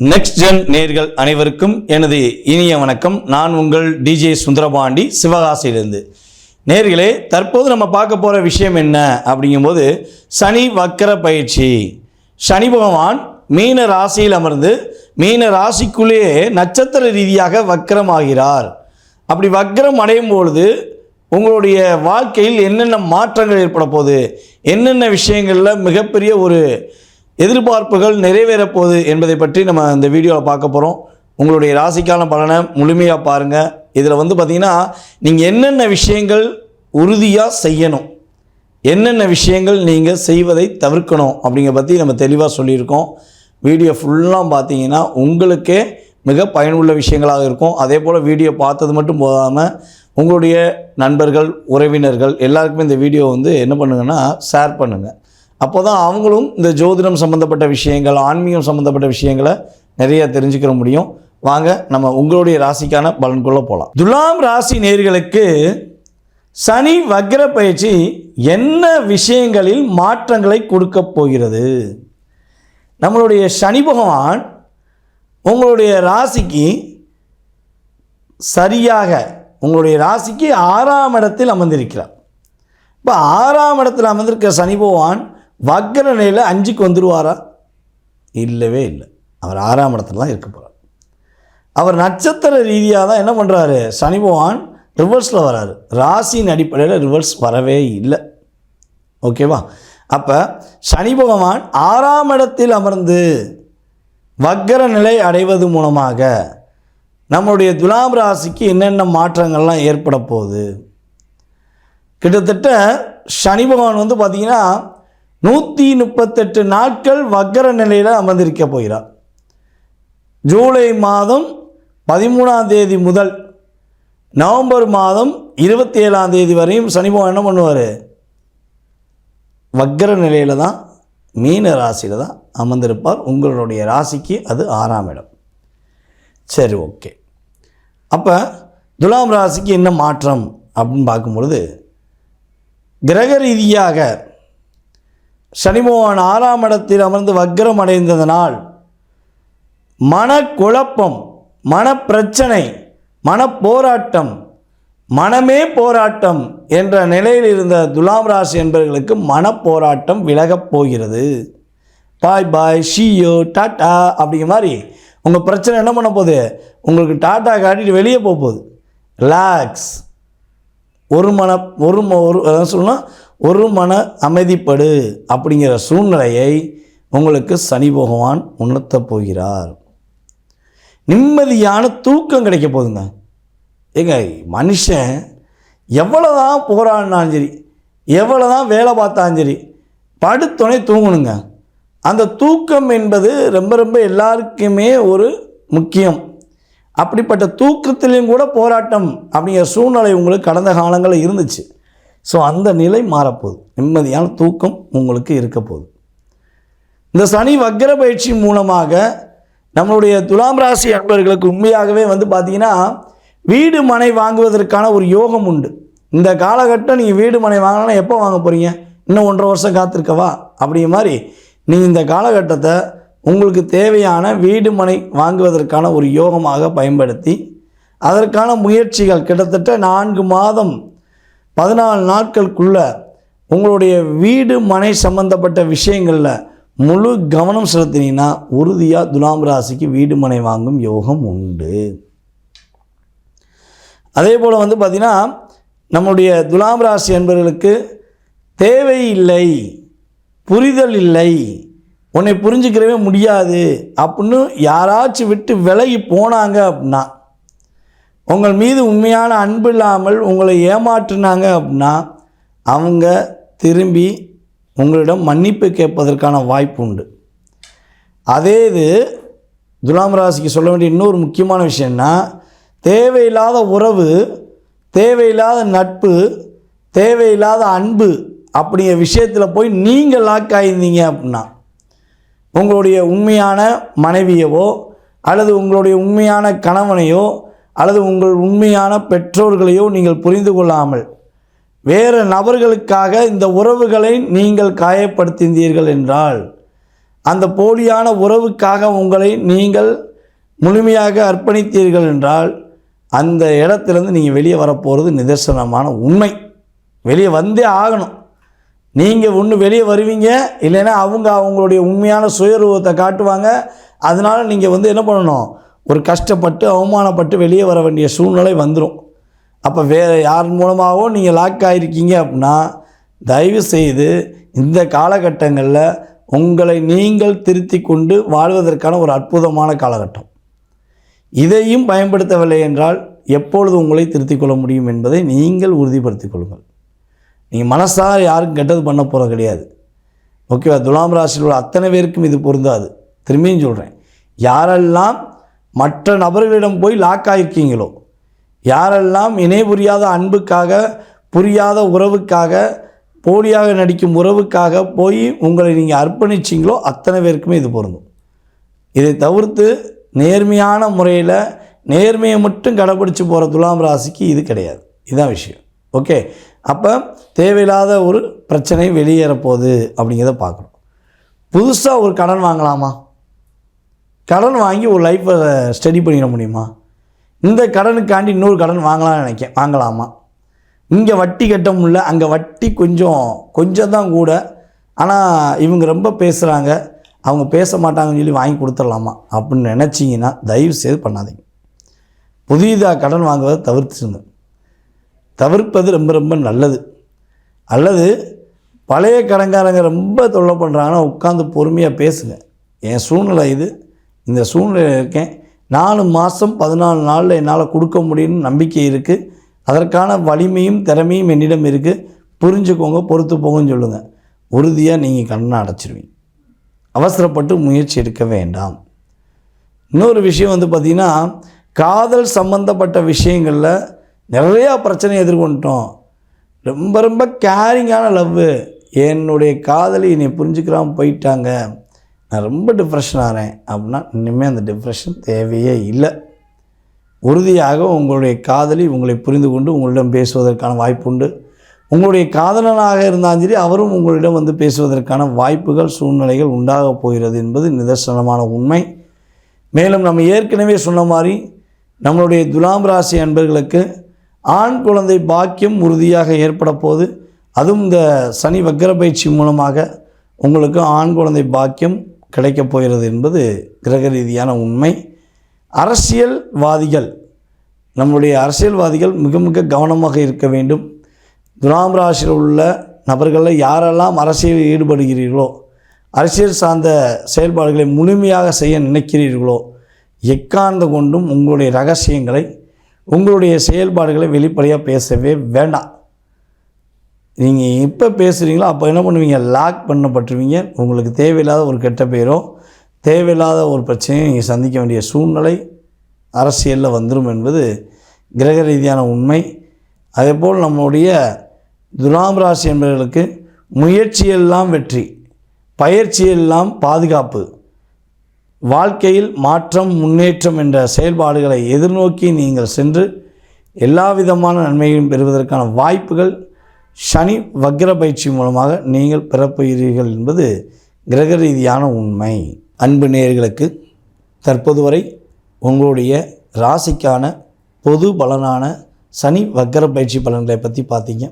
Next gen நேர்கள் அனைவருக்கும் எனது இனிய வணக்கம். நான் உங்கள் டிஜே சுந்தரபாண்டி சிவகாசியிலிருந்து. நேர்களே தற்போது நம்ம பார்க்க போகிற விஷயம் என்ன அப்படிங்கும்போது சனி வக்கர பயிற்சி. சனி பகவான் மீன ராசியில் அமர்ந்து மீன ராசிக்குள்ளேயே நட்சத்திர ரீதியாக வக்கரமாகிறார். அப்படி வக்கரம் அடையும் பொழுது உங்களுடைய வாழ்க்கையில் என்னென்ன மாற்றங்கள் ஏற்பட போகுது? என்னென்ன விஷயங்களில் மிகப்பெரிய ஒரு எதிர்பார்ப்புகள் நிறைவேறப் போகுது என்பதை பற்றி நம்ம இந்த வீடியோவில் பார்க்க போகிறோம் உங்களுடைய ராசிக்கான பலனை முழுமையாக பாருங்கள் இதில் வந்து பார்த்திங்கன்னா நீங்கள் என்னென்ன விஷயங்கள் உறுதியாக செய்யணும்? என்னென்ன விஷயங்கள் நீங்கள் செய்வதை தவிர்க்கணும்? அப்படிங்கிற பற்றி நம்ம தெளிவாக சொல்லியிருக்கோம். வீடியோ ஃபுல்லாக பார்த்தீங்கன்னா உங்களுக்கே மிக பயனுள்ள விஷயங்களாக இருக்கும். அதே போல் வீடியோ பார்த்தது மட்டும் போகாமல் உங்களுடைய நண்பர்கள் உறவினர்கள் எல்லாருக்குமே இந்த வீடியோ வந்து என்ன பண்ணுங்கன்னா ஷேர் பண்ணுங்கள் அப்போ தான் அவங்களும் இந்த ஜோதிடம் சம்மந்தப்பட்ட விஷயங்கள் ஆன்மீகம் சம்மந்தப்பட்ட விஷயங்களை நிறைய தெரிஞ்சுக்கிற முடியும். வாங்க நம்ம உங்களுடைய ராசிக்கான பலன்குள்ளே போகலாம் துலாம் ராசி நேர்களுக்கு சனி வக்ர பயிற்சி என்ன விஷயங்களில் மாற்றங்களை கொடுக்கப் போகிறது? நம்மளுடைய சனி பகவான் உங்களுடைய ராசிக்கு சரியாக உங்களுடைய ராசிக்கு ஆறாம் இடத்தில் அமர்ந்திருக்கிறார். இப்போ ஆறாம் இடத்தில் அமர்ந்திருக்க சனி பகவான் வக்ர நிலையில் அஞ்சுக்கு வந்துடுவாரா இல்லவே இல்லை. அவர் ஆறாம் இடத்துல தான் இருக்க போகிறார் அவர் நட்சத்திர ரீதியாக தான் என்ன பண்ணுறாரு சனி பகவான் ரிவர்ஸில் வராரு. ராசியின் அடிப்படையில் ரிவர்ஸ் வரவே இல்லை. ஓகேவா அப்போ சனி பகவான் ஆறாம் இடத்தில் அமர்ந்து வக்கர நிலை அடைவது மூலமாக நம்முடைய துலாம் ராசிக்கு என்னென்ன மாற்றங்கள்லாம் ஏற்பட போகுது? கிட்டத்தட்ட சனி பகவான் வந்து பார்த்திங்கன்னா நூற்றி முப்பத்தெட்டு நாட்கள் வக்கர நிலையில் அமர்ந்திருக்க போகிறார். ஜூலை மாதம் பதிமூணாம் தேதி முதல் நவம்பர் மாதம் இருபத்தி ஏழாம் தேதி வரையும் சனி என்ன பண்ணுவார்? வக்கர நிலையில் தான் மீன ராசியில் தான் அமர்ந்திருப்பார். உங்களுடைய ராசிக்கு அது ஆறாம் இடம். சரி ஓகே. அப்போ துலாம் ராசிக்கு என்ன மாற்றம் அப்படின்னு பார்க்கும்பொழுது கிரக ரீதியாக சனிமோகன் ஆறாம் இடத்தில் அமர்ந்து வக்ரம் அடைந்ததனால் மனக்குழப்பம் மனப்பிரச்சனை மனப்போராட்டம் மனமே போராட்டம் என்ற நிலையில் இருந்த துலாம் ராசி என்பவர்களுக்கு மனப்போராட்டம் விலகப் போகிறது. பாய் பாய் ஷியோ டாட்டா அப்படிங்கிற மாதிரி உங்கள் பிரச்சனை என்ன பண்ண போகுது? உங்களுக்கு டாட்டா காட்டிட்டு வெளியே போக போகுது. ரிலாக்ஸ். ஒரு மன ஒரு ஒரு சொல்லணும் ஒரு மன அமைதிப்படு அப்படிங்கிற சூழ்நிலையை உங்களுக்கு சனி பகவான் உணர்த்தப் போகிறார். நிம்மதியான தூக்கம் கிடைக்க போகுதுங்க. ஏங்க மனுஷன் எவ்வளோ தான் போராடினாலும் சரி எவ்வளோ தான் வேலை பார்த்தாலும் சரி படுத்தோடனே தூங்கணுங்க. அந்த தூக்கம் என்பது ரொம்ப ரொம்ப எல்லாருக்குமே ஒரு முக்கியம். அப்படிப்பட்ட தூக்கத்திலையும் கூட போராட்டம் அப்படிங்கிற சூழ்நிலை உங்களுக்கு கடந்த காலங்களில் இருந்துச்சு. ஸோ அந்த நிலை மாறப்போகுது. நிம்மதியான தூக்கம் உங்களுக்கு இருக்க போகுது இந்த சனி வக்கர பயிற்சி மூலமாக நம்மளுடைய துலாம் ராசி அன்பர்களுக்கு உண்மையாகவே வந்து பார்த்தீங்கன்னா வீடு மனை வாங்குவதற்கான ஒரு யோகம் உண்டு. இந்த காலகட்டம் நீங்கள் வீடு மனை வாங்கினா எப்போ வாங்க போகிறீங்க இன்னும் ஒன்றரை வருஷம் காத்திருக்கவா? அப்படிங்கிற மாதிரி நீங்கள் இந்த காலகட்டத்தை உங்களுக்கு தேவையான வீடு மனை வாங்குவதற்கான ஒரு யோகமாக பயன்படுத்தி அதற்கான முயற்சிகள் கிட்டத்தட்ட நான்கு மாதம் பதினாலு நாட்களுக்குள்ள உங்களுடைய வீடு மனை சம்பந்தப்பட்ட விஷயங்களில் முழு கவனம் செலுத்தினீங்கன்னா உறுதியாக துலாம் ராசிக்கு வீடு மனை வாங்கும் யோகம் உண்டு. அதே போல் வந்து பார்த்திங்கன்னா நம்முடைய துலாம் ராசி என்பவர்களுக்கு தேவையில்லை புரிதல் இல்லை உன்னை புரிஞ்சுக்கிறவே முடியாது அப்படின்னு யாராச்சும் விட்டு விலகி போனாங்க அப்படின்னா உங்கள் மீது உண்மையான அன்பு இல்லாமல் உங்களை ஏமாற்றினாங்க அப்படின்னா அவங்க திரும்பி உங்களிடம் மன்னிப்பு கேட்பதற்கான வாய்ப்பு உண்டு. அதே இது துலாம் ராசிக்கு சொல்ல வேண்டிய இன்னொரு முக்கியமான விஷயம்னா தேவையில்லாத உறவு தேவையில்லாத நட்பு தேவையில்லாத அன்பு அப்படிங்கிற விஷயத்தில் போய் நீங்கள் லாக் ஆகியிருந்தீங்க அப்படின்னா உங்களுடைய உண்மையான மனைவியவோ அல்லது உங்களுடைய உண்மையான கணவனையோ அல்லது உங்கள் உண்மையான பெற்றோர்களையோ நீங்கள் புரிந்து கொள்ளாமல் வேறு நபர்களுக்காக இந்த உறவுகளை நீங்கள் காயப்படுத்தினீர்கள் என்றால் அந்த போலியான உறவுக்காக உங்களை நீங்கள் முழுமையாக அர்ப்பணித்தீர்கள் என்றால் அந்த இடத்துலேருந்து நீங்கள் வெளியே வரப்போகிறது நிதர்சனமான உண்மை. வெளியே வந்தே ஆகணும். நீங்கள் ஒன்று வெளியே வருவீங்க இல்லைன்னா அவங்க அவங்களுடைய உண்மையான சுயரூபத்தை காட்டுவாங்க. அதனால் நீங்கள் வந்து என்ன பண்ணணும்? ஒரு கஷ்டப்பட்டு அவமானப்பட்டு வெளியே வர வேண்டிய சூழ்நிலை வந்துடும் அப்போ வேறு யார் மூலமாகவோ நீங்கள் லாக் ஆகிருக்கீங்க அப்படின்னா தயவு செய்து இந்த காலகட்டங்களில் உங்களை நீங்கள் திருத்தி கொண்டு வாழ்வதற்கான ஒரு அற்புதமான காலகட்டம். இதையும் பயன்படுத்தவில்லை என்றால் எப்பொழுது உங்களை திருத்திக் கொள்ள முடியும் என்பதை நீங்கள் உறுதிப்படுத்திக் கொள்ளுங்கள். நீங்கள் மனசார யாருக்கும் கெட்டது பண்ண போகிறது கிடையாது. ஓகேவா? துலாம் ராசியில் உள்ள அத்தனை பேருக்கும் இது பொருந்தாது. திரும்பியும் சொல்கிறேன் யாரெல்லாம் மற்ற நபர்களிடம் போய் லாக் ஆகிருக்கீங்களோ யாரெல்லாம் இணை புரியாத அன்புக்காக புரியாத உறவுக்காக போலியாக நடிக்கும் உறவுக்காக போய் உங்களை நீங்கள் அர்ப்பணிச்சிங்களோ அத்தனை பேருக்குமே இது பொருந்தும். இதை தவிர்த்து நேர்மையான முறையில் நேர்மையை மட்டும் கடைப்பிடிச்சு போகிற துலாம் ராசிக்கு இது கிடையாது. இதுதான் விஷயம். ஓகே அப்போ தேவையில்லாத ஒரு பிரச்சனை வெளியேறப்போகுது அப்படிங்கிறத பார்க்குறோம் புதுசாக ஒரு கடன் வாங்கலாமா? கடன் வாங்கி ஒரு லைஃப்பை ஸ்டடி பண்ணிட முடியுமா? இந்த கடனுக்காண்டி இன்னொரு கடன் வாங்கலாம்னு நினைக்கேன். வாங்கலாமா? இங்கே வட்டி கட்ட முடியல. அங்கே வட்டி கொஞ்சம் கொஞ்சம் தான் கூட. ஆனால் இவங்க ரொம்ப பேசுகிறாங்க அவங்க பேச மாட்டாங்கன்னு சொல்லி வாங்கி கொடுத்துடலாமா? அப்படின்னு நினச்சிங்கன்னா தயவு செய்து பண்ணாதீங்க. புதிதாக கடன் வாங்குவதை தவிர்த்துருங்க தவிர்ப்பது ரொம்ப ரொம்ப நல்லது. அல்லது பழைய கடன்காரங்க ரொம்ப தொல்லை பண்ணுறாங்கன்னா உட்காந்து பொறுமையாக பேசுங்க. என் சூழ்நிலை இது. இந்த சூழ்நிலையில் இருக்கேன். நாலு மாதம் பதினாலு நாளில் என்னால் கொடுக்க முடியும்னு நம்பிக்கை இருக்குது அதற்கான வலிமையும் திறமையும் என்னிடம் இருக்குது புரிஞ்சுக்கோங்க பொறுத்து போங்கன்னு சொல்லுங்கள் உறுதியாக நீங்கள் கண்ணை அடைச்சிருவீங்க. அவசரப்பட்டு முயற்சி எடுக்க வேண்டாம். இன்னொரு விஷயம் வந்து பார்த்திங்கன்னா காதல் சம்மந்தப்பட்ட விஷயங்களில் நிறையா பிரச்சனை எதிர்கொண்டோம் ரொம்ப ரொம்ப கேரிங்கான லவ்வு என்னுடைய காதலி என்னை புரிஞ்சுக்கிறாமல் போயிட்டாங்க. நான் ரொம்ப டிப்ரெஷன் ஆகிறேன் அப்படின்னா இனிமேல் அந்த டிப்ரெஷன் தேவையே இல்லை. உறுதியாக உங்களுடைய காதலி உங்களை புரிந்து கொண்டு உங்களிடம் பேசுவதற்கான வாய்ப்புண்டு உங்களுடைய காதலனாக இருந்தாலும் சரி அவரும் உங்களிடம் வந்து பேசுவதற்கான வாய்ப்புகள் சூழ்நிலைகள் உண்டாக போகிறது என்பது நிதர்சனமான உண்மை. மேலும் நம்ம ஏற்கனவே சொன்ன மாதிரி நம்மளுடைய துலாம் ராசி அன்பர்களுக்கு ஆண் குழந்தை பாக்கியம் உறுதியாக ஏற்பட போது அதுவும் இந்த சனி வக்கர பயிற்சி மூலமாக உங்களுக்கு ஆண் குழந்தை பாக்கியம் கிடைக்கப் போகிறது என்பது கிரக ரீதியான உண்மை. அரசியல்வாதிகள் நம்முடைய அரசியல்வாதிகள் மிக மிக கவனமாக இருக்க வேண்டும். துலாம் ராசியில் உள்ள நபர்களில் யாரெல்லாம் அரசியலில் ஈடுபடுகிறீர்களோ அரசியல் சார்ந்த செயல்பாடுகளை முழுமையாக செய்ய நினைக்கிறீர்களோ எக்காந்த கொண்டும் உங்களுடைய ரகசியங்களை உங்களுடைய செயல்பாடுகளை வெளிப்படையாக பேசவே வேண்டாம். நீங்கள் எப்போ பேசுகிறீங்களோ அப்போ என்ன பண்ணுவீங்க? லாக் பண்ணப்பட்டுருவீங்க. உங்களுக்கு தேவையில்லாத ஒரு கெட்ட பேரோ தேவையில்லாத ஒரு பிரச்சனையை நீங்கள் சந்திக்க வேண்டிய சூழ்நிலை அரசியலில் வந்துடும் என்பது கிரக ரீதியான உண்மை. அதேபோல் நம்முடைய துலாம் ராசி என்பவர்களுக்கு முயற்சியெல்லாம் வெற்றி பயிற்சியெல்லாம் பாதுகாப்பு வாழ்க்கையில் மாற்றம் முன்னேற்றம் என்ற செயல்பாடுகளை எதிர்நோக்கி நீங்கள் சென்று எல்லா விதமான நன்மையும் பெறுவதற்கான வாய்ப்புகள் சனி வக்ர பயிற்சி மூலமாக நீங்கள் பிறப்புகிறீர்கள் என்பது கிரக ரீதியான உண்மை. அன்பு நேயர்களுக்கு தற்போது வரை உங்களுடைய ராசிக்கான பொது பலனான சனி வக்ர பயிற்சி பலன்களை பற்றி பார்த்தீங்க.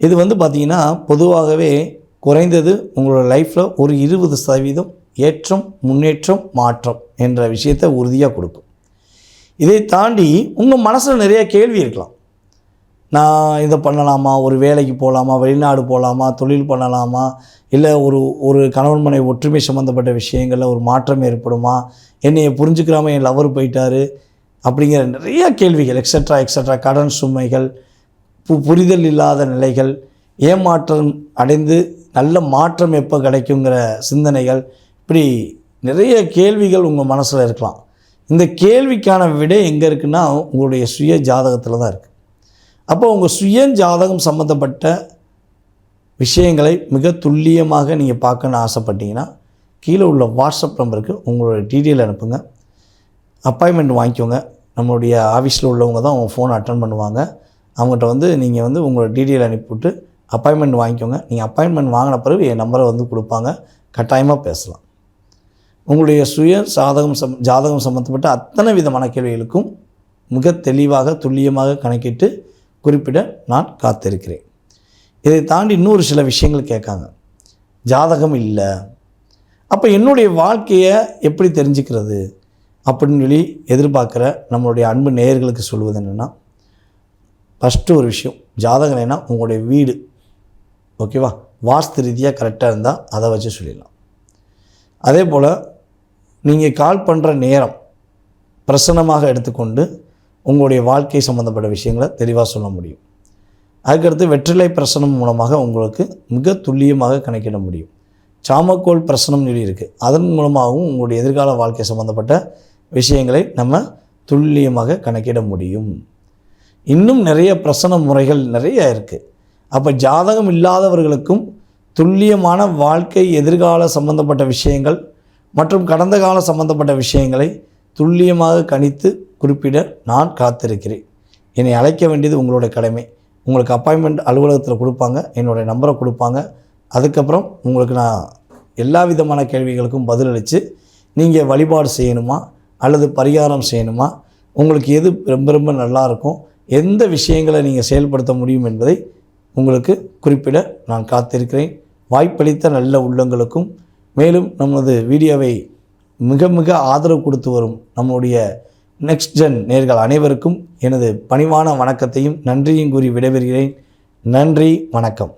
இது வந்து பார்த்திங்கன்னா பொதுவாகவே குறைந்தது உங்களோட லைஃப்பில் ஒரு இருபது சதவீதம் ஏற்றம் முன்னேற்றம் மாற்றம் என்ற விஷயத்தை உறுதியாக கொடுக்கும். இதை தாண்டி உங்கள் மனசில் நிறைய கேள்வி இருக்கலாம். நான் இதை பண்ணலாமா? ஒரு வேலைக்கு போகலாமா வெளிநாடு போகலாமா தொழில் பண்ணலாமா? இல்லை ஒரு ஒரு கணவன் மனை ஒற்றுமை சம்மந்தப்பட்ட விஷயங்களில் ஒரு மாற்றம் ஏற்படுமா? என்னையை புரிஞ்சுக்கிறாமல் என் லவர் போயிட்டார்? அப்படிங்கிற நிறைய கேள்விகள் எக்ஸட்ரா எக்ஸட்ரா கடன் சுமைகள் பு புரிதல் இல்லாத நிலைகள் ஏமாற்றம் அடைந்து நல்ல மாற்றம் எப்போ கிடைக்குங்கிற சிந்தனைகள் இப்படி நிறைய கேள்விகள் உங்கள் மனசில் இருக்கலாம். இந்த கேள்விக்கான விடை எங்கே இருக்குன்னா உங்களுடைய சுய ஜாதகத்தில் தான் இருக்குது அப்போ உங்கள் சுய ஜாதகம் சம்மந்தப்பட்ட விஷயங்களை மிக துல்லியமாக நீங்கள் பார்க்கணுன்னு ஆசைப்பட்டீங்கன்னா கீழே உள்ள வாட்ஸ்அப் நம்பருக்கு உங்களோட டீட்டெயில் அனுப்புங்க. அப்பாயின்மெண்ட் வாங்கிக்கோங்க. நம்மளுடைய ஆஃபீஸில் உள்ளவங்க தான் உங்கள் ஃபோன் அட்டன் பண்ணுவாங்க. அவங்ககிட்ட வந்து நீங்கள் வந்து உங்களோட டீட்டெயில் அனுப்பிவிட்டு அப்பாயின்மெண்ட் வாங்கிக்கோங்க. நீங்கள் அப்பாயின்மெண்ட் வாங்கின பிறகு என் நம்பரை வந்து கொடுப்பாங்க. கட்டாயமாக பேசலாம். உங்களுடைய சுய சாதகம் சம் ஜாதகம் சம்மந்தப்பட்ட அத்தனை விதமான கேள்விகளுக்கும் மிக தெளிவாக துல்லியமாக கணக்கிட்டு குறிப்பிட நான் காத்திருக்கிறேன். இதை தாண்டி இன்னொரு சில விஷயங்கள் கேட்காங்க. ஜாதகம் இல்லை. அப்போ என்னுடைய வாழ்க்கையை எப்படி தெரிஞ்சுக்கிறது? அப்படின்னு சொல்லி எதிர்பார்க்குற நம்மளுடைய அன்பு நேயர்களுக்கு சொல்வது என்னென்னா ஃபஸ்ட்டு ஒரு விஷயம் ஜாதகம் என்ன உங்களுடைய வீடு ஓகேவா வாஸ்து ரீதியாக கரெக்டாக இருந்தால் அதை வச்சு சொல்லிடலாம். அதே போல் நீங்கள் கால் பண்ணுற நேரம் பிரசன்னமாக எடுத்துக்கொண்டு உங்களுடைய வாழ்க்கை சம்மந்தப்பட்ட விஷயங்களை தெளிவாக சொல்ல முடியும். அதுக்கடுத்து வெற்றிலை பிரசனம் மூலமாக உங்களுக்கு மிக துல்லியமாக கணக்கிட முடியும். சாமக்கோள் பிரசனம் சொல்லி இருக்குது அதன் மூலமாகவும் உங்களுடைய எதிர்கால வாழ்க்கை சம்மந்தப்பட்ட விஷயங்களை நம்ம துல்லியமாக கணக்கிட முடியும். இன்னும் நிறைய பிரசன முறைகள் நிறைய இருக்குது அப்போ ஜாதகம் இல்லாதவர்களுக்கும் துல்லியமான வாழ்க்கை எதிர்கால சம்பந்தப்பட்ட விஷயங்கள் மற்றும் கடந்த கால சம்பந்தப்பட்ட விஷயங்களை துல்லியமாக கணித்து குறிப்பிட நான் காத்திருக்கிறேன். என்னை அழைக்க வேண்டியது உங்களுடைய கடமை. உங்களுக்கு அப்பாயின்மெண்ட் அலுவலகத்தில் கொடுப்பாங்க. என்னுடைய நம்பரை கொடுப்பாங்க. அதுக்கப்புறம் உங்களுக்கு நான் எல்லா விதமான கேள்விகளுக்கும் பதிலளித்து நீங்கள் வழிபாடு செய்யணுமா? அல்லது பரிகாரம் செய்யணுமா? உங்களுக்கு எது ரொம்ப ரொம்ப நல்லா இருக்கும்? எந்த விஷயங்களை நீங்கள் செயல்படுத்த முடியும் என்பதை உங்களுக்கு குறிப்பிட நான் காத்திருக்கிறேன். வாய்ப்பளித்த நல்ல உள்ளங்களுக்கும் மேலும் நமது வீடியோவை மிக மிக ஆதரவு கொடுத்து வரும் நம்முடைய நெக்ஸ்ட் ஜென் நேர்கள் அனைவருக்கும் எனது பணிவான வணக்கத்தையும் நன்றியும் கூறி விடைபெறுகிறேன். நன்றி வணக்கம்.